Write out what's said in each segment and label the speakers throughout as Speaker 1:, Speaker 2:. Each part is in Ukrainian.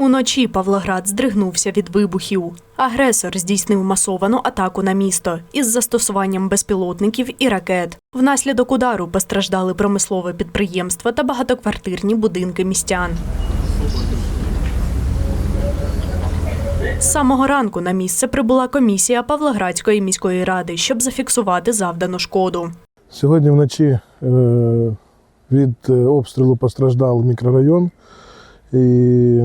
Speaker 1: Уночі Павлоград здригнувся від вибухів. Агресор здійснив масовану атаку на місто із застосуванням безпілотників і ракет. Внаслідок удару постраждали промислове підприємство та багатоквартирні будинки містян. З самого ранку на місце прибула комісія Павлоградської міської ради, щоб зафіксувати завдану шкоду.
Speaker 2: Сьогодні вночі е, від е, обстрілу постраждав мікрорайон. І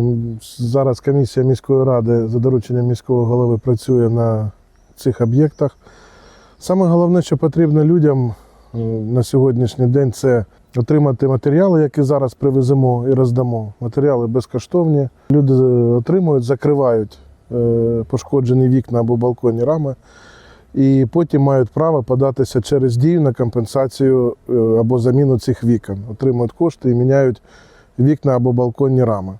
Speaker 2: зараз комісія міської ради за дорученням міського голови працює на цих об'єктах. Саме головне, що потрібно людям е, на сьогоднішній день, це отримати матеріали, які зараз привеземо і роздамо. Матеріали безкоштовні. Люди е, отримують, закривають е, пошкоджені вікна або балконні рами. І потім мають право податися через дію на компенсацію або заміну цих вікон. Отримують кошти і міняють вікна або балконні рами.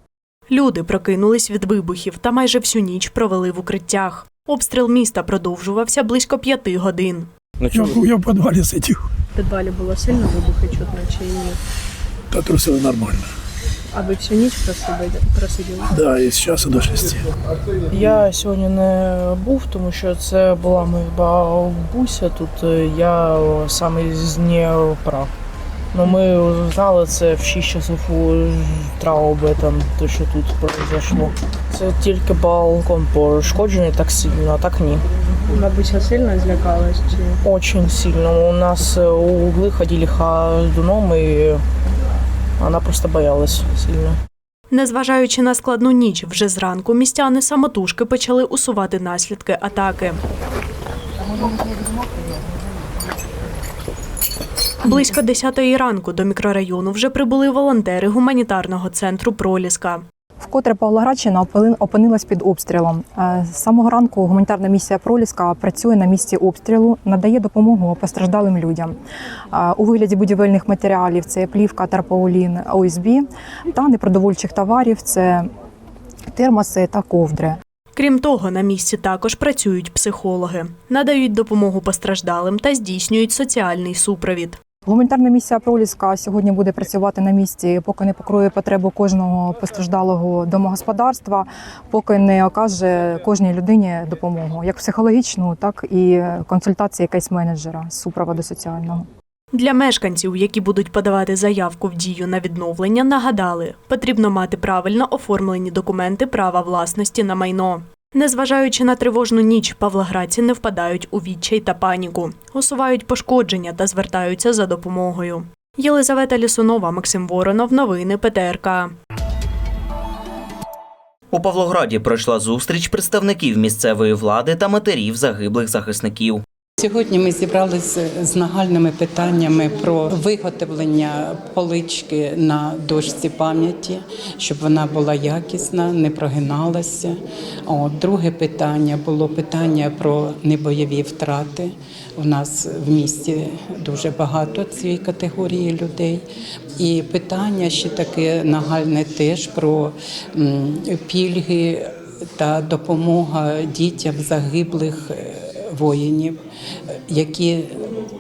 Speaker 1: Люди прокинулись від вибухів та майже всю ніч провели в укриттях. Обстріл міста продовжувався близько п'яти годин.
Speaker 3: Ну
Speaker 4: Я,
Speaker 3: чому?
Speaker 4: я в підвалі сидів,
Speaker 5: В підвалі було сильно вибухи чутно чи ні?
Speaker 4: та трусили нормально.
Speaker 5: А ви всю ніч просиділи? просиділи?
Speaker 4: Да, і з часу до шести.
Speaker 6: Я сьогодні не був, тому що це була моя бабуся. Тут я саме з Дніпра. Ну, ми знали це в 6 часов утра об этом, то, що тут произошло. Це тільки балкон пошкоджений так сильно, а так ні.
Speaker 5: Бабуся сильно злякалась чи
Speaker 6: Очень сильно. У нас е, угли ходили ходуном, і вона просто боялась сильно.
Speaker 1: Незважаючи на складну ніч, вже зранку містяни самотужки почали усувати наслідки атаки. Близько 10-ї ранку до мікрорайону вже прибули волонтери гуманітарного центру Проліска.
Speaker 7: Вкотре Павлоградщина опини- опинилась під обстрілом. Е, З самого ранку гуманітарна місія Проліска працює на місці обстрілу, надає допомогу постраждалим людям Е, у вигляді будівельних матеріалів. Це плівка, тарпаулін, ОСБ та непродовольчих товарів. Це термоси та ковдри.
Speaker 1: Крім того, на місці також працюють психологи, надають допомогу постраждалим та здійснюють соціальний супровід.
Speaker 7: Гуманітарна місія Проліска сьогодні буде працювати на місці, поки не покроє потребу кожного постраждалого домогосподарства, поки не окаже кожній людині допомогу, як психологічну, так і консультації якась менеджера з супроводу соціального.
Speaker 1: Для мешканців, які будуть подавати заявку в дію на відновлення, нагадали, потрібно мати правильно оформлені документи права власності на майно. Незважаючи на тривожну ніч, павлоградці не впадають у відчай та паніку, усувають пошкодження та звертаються за допомогою. Єлизавета Лісунова, Максим Воронов, новини ПТРК.
Speaker 3: У Павлограді пройшла зустріч представників місцевої влади та матерів загиблих захисників.
Speaker 8: Сьогодні ми зібралися з нагальними питаннями про виготовлення полички на дошці пам'яті, щоб вона була якісна, не прогиналася. От, друге питання було питання про небойові втрати. У нас в місті дуже багато цієї категорії людей. І питання ще таке нагальне теж про пільги та допомога дітям загиблих е, воїнів, які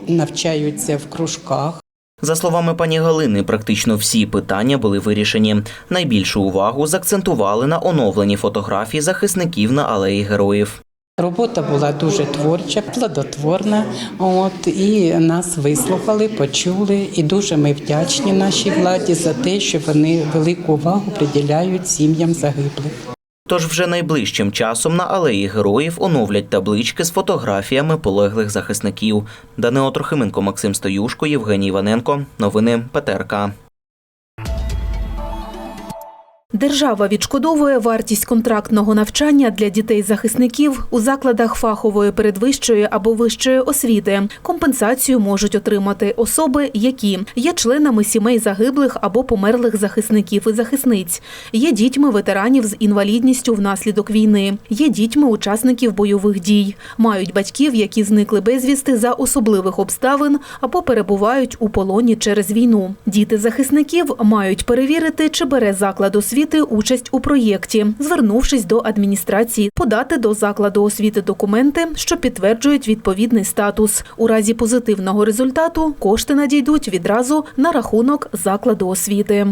Speaker 8: навчаються в кружках.
Speaker 3: За словами пані Галини, практично всі питання були вирішені. Найбільшу увагу закцентували на оновленні фотографій захисників на алеї героїв.
Speaker 8: Робота була дуже творча, плодотворна. От і нас вислухали, почули. І дуже ми вдячні нашій владі за те, що вони велику увагу приділяють сім'ям загиблих.
Speaker 3: Тож вже найближчим часом на алеї героїв оновлять таблички з фотографіями полеглих захисників. Данило Трохименко, Максим Стоюшко, Євгеній Іваненко. Новини ПТРК.
Speaker 9: Держава відшкодовує вартість контрактного навчання для дітей-захисників у закладах фахової передвищої або вищої освіти. Компенсацію можуть отримати особи, які є членами сімей загиблих або померлих захисників і захисниць, є дітьми ветеранів з інвалідністю внаслідок війни, є дітьми учасників бойових дій, мають батьків, які зникли безвісти за особливих обставин або перебувають у полоні через війну. Діти захисників мають перевірити, чи бере заклад освіти участь у проєкті, звернувшись до адміністрації, подати до закладу освіти документи, що підтверджують відповідний статус. У разі позитивного результату кошти надійдуть відразу на рахунок закладу освіти.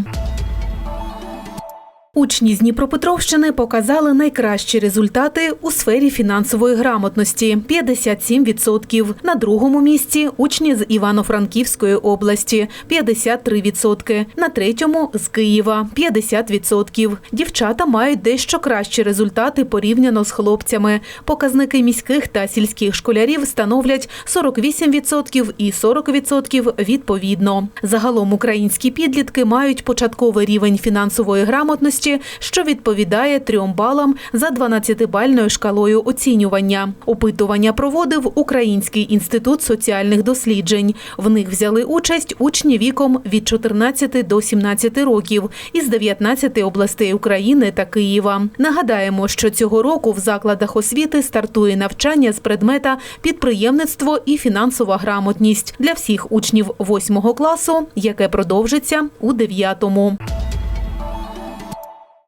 Speaker 9: Учні з Дніпропетровщини показали найкращі результати у сфері фінансової грамотності 57%. На другому місці учні з Івано-Франківської області 53%. На третьому з Києва 50%. Дівчата мають дещо кращі результати порівняно з хлопцями. Показники міських та сільських школярів становлять 48% і 40% відповідно. Загалом українські підлітки мають початковий рівень фінансової грамотності, що відповідає трьом балам за 12-бальною шкалою оцінювання. Опитування проводив Український інститут соціальних досліджень. В них взяли участь учні віком від 14 до 17 років із 19 областей України та Києва. Нагадаємо, що цього року в закладах освіти стартує навчання з предмета підприємництво і фінансова грамотність для всіх учнів 8 класу, яке продовжиться у 9.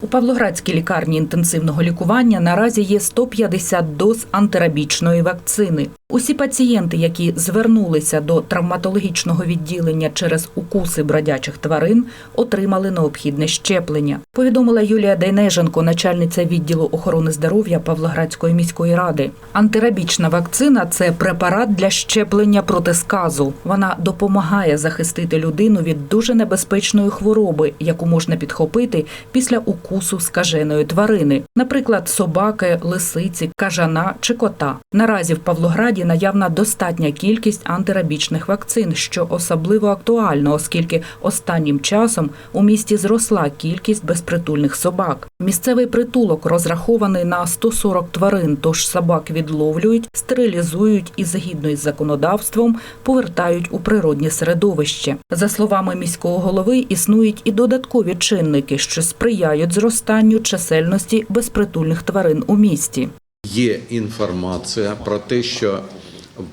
Speaker 10: У Павлоградській лікарні інтенсивного лікування наразі є 150 доз антирабічної вакцини. Усі пацієнти, які звернулися до травматологічного відділення через укуси бродячих тварин, отримали необхідне щеплення. Повідомила Юлія Дейнеженко, начальниця відділу охорони здоров'я Павлоградської міської ради. Антирабічна вакцина це препарат для щеплення проти сказу. Вона допомагає захистити людину від дуже небезпечної хвороби, яку можна підхопити після укусу скаженої тварини, наприклад, собаки, лисиці, кажана чи кота. Наразі в Павлограді наявна достатня кількість антирабічних вакцин, що особливо актуально, оскільки останнім часом у місті зросла кількість безпритульних собак. Місцевий притулок розрахований на 140 тварин, тож собак відловлюють, стерилізують і згідно із законодавством повертають у природнє середовище. За словами міського голови, існують і додаткові чинники, що сприяють зростанню чисельності безпритульних тварин у місті.
Speaker 11: Є інформація про те, що,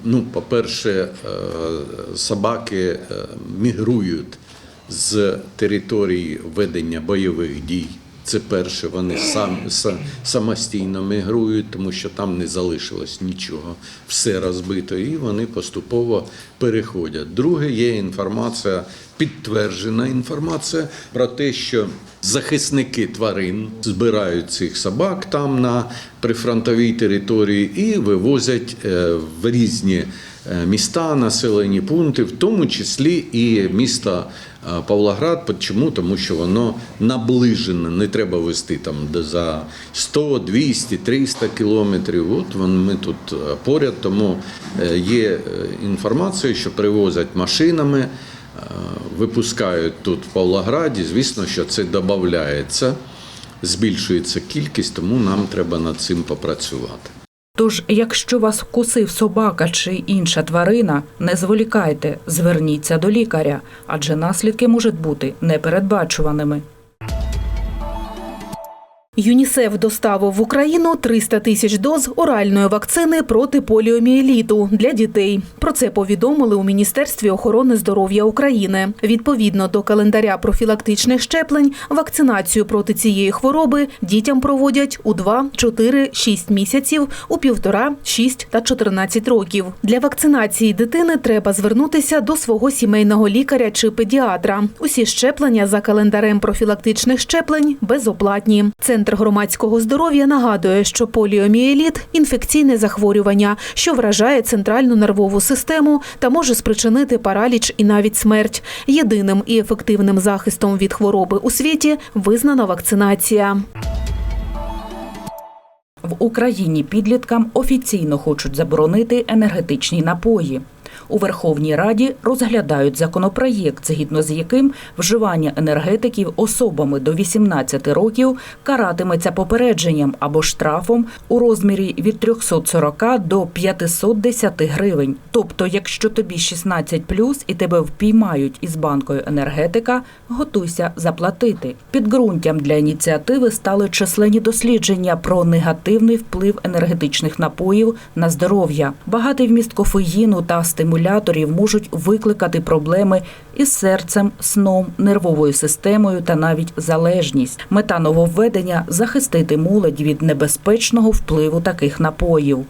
Speaker 11: ну, по-перше, е, собаки е, мігрують з території ведення бойових дій. Це перше, вони сам, са- самостійно мігрують, тому що там не залишилось нічого, все розбито, і вони поступово переходять. Друге, є інформація, підтверджена інформація про те, що захисники тварин збирають цих собак там на прифронтовій території і вивозять е, в різні міста, населені пункти, в тому числі і місто е, Павлоград. Чому? Тому що воно наближене, не треба вести там за 100, 200, 300 кілометрів. От ми тут е, поряд, тому е, є е, інформація, що привозять машинами. е, Випускають тут в Павлограді, звісно, що це додається, збільшується кількість, тому нам треба над цим попрацювати.
Speaker 10: Тож, якщо вас вкусив собака чи інша тварина, не зволікайте, зверніться до лікаря, адже наслідки можуть бути непередбачуваними.
Speaker 9: ЮНІСЕФ доставив в Україну 300 тисяч доз оральної вакцини проти поліомієліту для дітей. Про це повідомили у Міністерстві охорони здоров'я України. Відповідно до календаря профілактичних щеплень, вакцинацію проти цієї хвороби дітям проводять у 2, 4, 6 місяців, у 1,5, 6 та 14 років. Для вакцинації дитини треба звернутися до свого сімейного лікаря чи педіатра. Усі щеплення за календарем профілактичних щеплень безоплатні. Центр громадського здоров'я нагадує, що поліомієліт – інфекційне захворювання, що вражає центральну нервову систему та може спричинити параліч і навіть смерть. Єдиним і ефективним захистом від хвороби у світі визнана вакцинація.
Speaker 10: В Україні підліткам офіційно хочуть заборонити енергетичні напої. У Верховній Раді розглядають законопроєкт, згідно з яким вживання енергетиків особами до 18 років каратиметься попередженням або штрафом у розмірі від 340 до 510 гривень. Тобто, якщо тобі 16 і тебе впіймають із банкою енергетика, готуйся заплатити. Підґрунтям для ініціативи стали численні дослідження про негативний вплив енергетичних напоїв на здоров'я. Багатий вміст кофеїну та стимуляторів можуть викликати проблеми із серцем, сном, нервовою системою та навіть залежність. Мета нововведення захистити молодь від небезпечного впливу таких напоїв.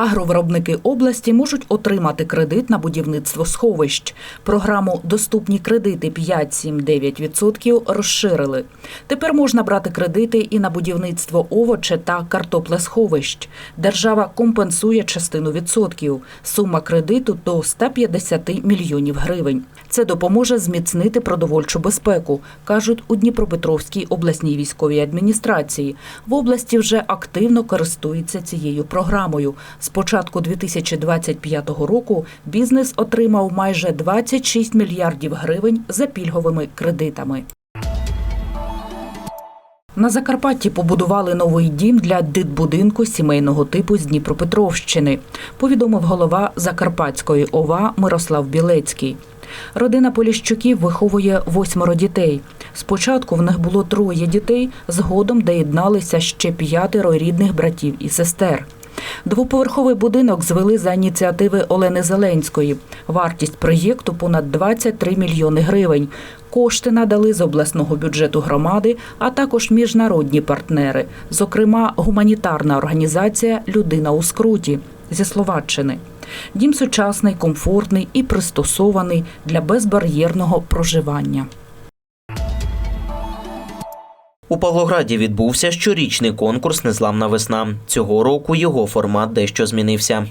Speaker 10: Агровиробники області можуть отримати кредит на будівництво сховищ. Програму Доступні кредити 5-7-9% розширили. Тепер можна брати кредити і на будівництво овоче та картоплесховищ. Держава компенсує частину відсотків. Сума кредиту до 150 мільйонів гривень. Це допоможе зміцнити продовольчу безпеку, кажуть у Дніпропетровській обласній військовій адміністрації. В області вже активно користуються цією програмою. З початку 2025 року бізнес отримав майже 26 мільярдів гривень за пільговими кредитами. На Закарпатті побудували новий дім для дитбудинку сімейного типу з Дніпропетровщини, повідомив голова Закарпатської ОВА Мирослав Білецький. Родина Поліщуків виховує восьмеро дітей. Спочатку в них було троє дітей, згодом доєдналися ще п'ятеро рідних братів і сестер. Двоповерховий будинок звели за ініціативи Олени Зеленської. Вартість проєкту понад 23 мільйони гривень. Кошти надали з обласного бюджету громади, а також міжнародні партнери, зокрема гуманітарна організація Людина у скруті зі Словаччини. Дім сучасний, комфортний і пристосований для безбар'єрного проживання.
Speaker 3: У Павлограді відбувся щорічний конкурс Незламна весна. Цього року його формат дещо змінився.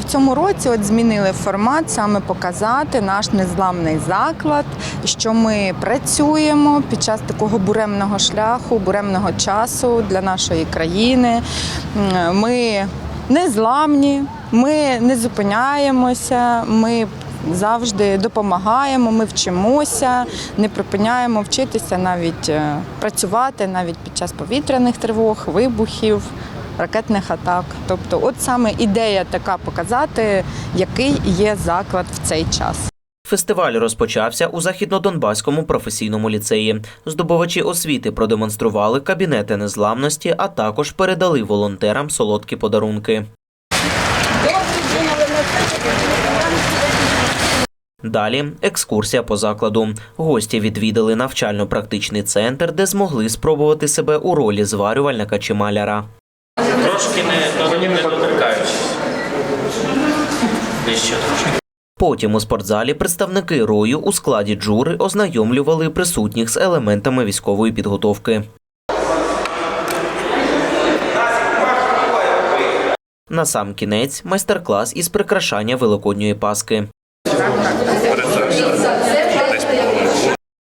Speaker 12: В цьому році от змінили формат саме показати наш незламний заклад, що ми працюємо під час такого буремного шляху, буремного часу для нашої країни. Ми незламні, ми не зупиняємося, ми завжди допомагаємо, ми вчимося, не припиняємо вчитися навіть е, працювати навіть під час повітряних тривог, вибухів ракетних атак. Тобто, от саме ідея така показати, який є заклад в цей час.
Speaker 3: Фестиваль розпочався у західнодонбаському професійному ліцеї. Здобувачі освіти продемонстрували кабінети незламності, а також передали волонтерам солодкі подарунки. Далі екскурсія по закладу. Гості відвідали навчально-практичний центр, де змогли спробувати себе у ролі зварювальника чи маляра.
Speaker 13: Трошки не, не, не доторкаючись. Вище трошки.
Speaker 3: Потім у спортзалі представники рою у складі джури ознайомлювали присутніх з елементами військової підготовки. На сам кінець майстер-клас із прикрашання великодньої паски.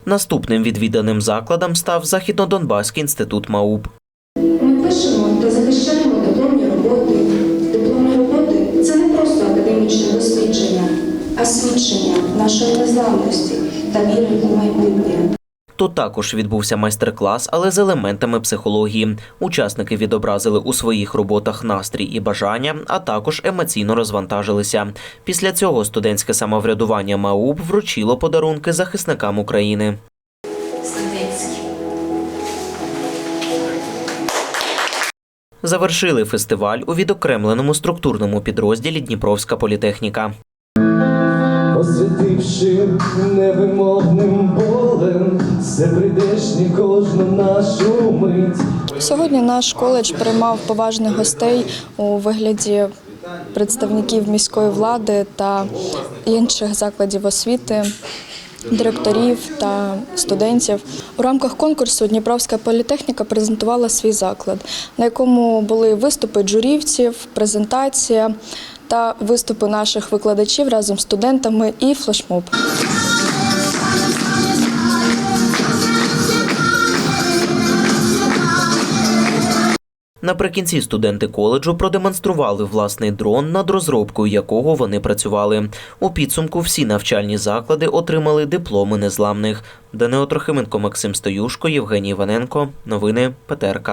Speaker 3: Наступним відвіданим закладом став Західнодонбаський інститут МАУП.
Speaker 14: Ми пишемо та захищаємо дипломні роботи. Дипломні роботи це не просто академічне дослідження, а свідчення нашої незламності та віри у майбутнє.
Speaker 3: Тут також відбувся майстер-клас, але з елементами психології. Учасники відобразили у своїх роботах настрій і бажання, а також емоційно розвантажилися. Після цього студентське самоврядування МАУП вручило подарунки захисникам України. Завершили фестиваль у відокремленому структурному підрозділі Дніпровська політехніка.
Speaker 15: освітивши невимовним все прийдешнє кожну нашу мить.
Speaker 16: Сьогодні наш коледж приймав поважних гостей у вигляді представників міської влади та інших закладів освіти, директорів та студентів. У рамках конкурсу Дніпровська політехніка презентувала свій заклад, на якому були виступи джурівців, презентація та виступи наших викладачів разом з студентами і флешмоб.
Speaker 3: Наприкінці студенти коледжу продемонстрували власний дрон, над розробкою якого вони працювали. У підсумку всі навчальні заклади отримали дипломи незламних. Данило Трохименко, Максим Стоюшко, Євгеній Іваненко. Новини ПТРК.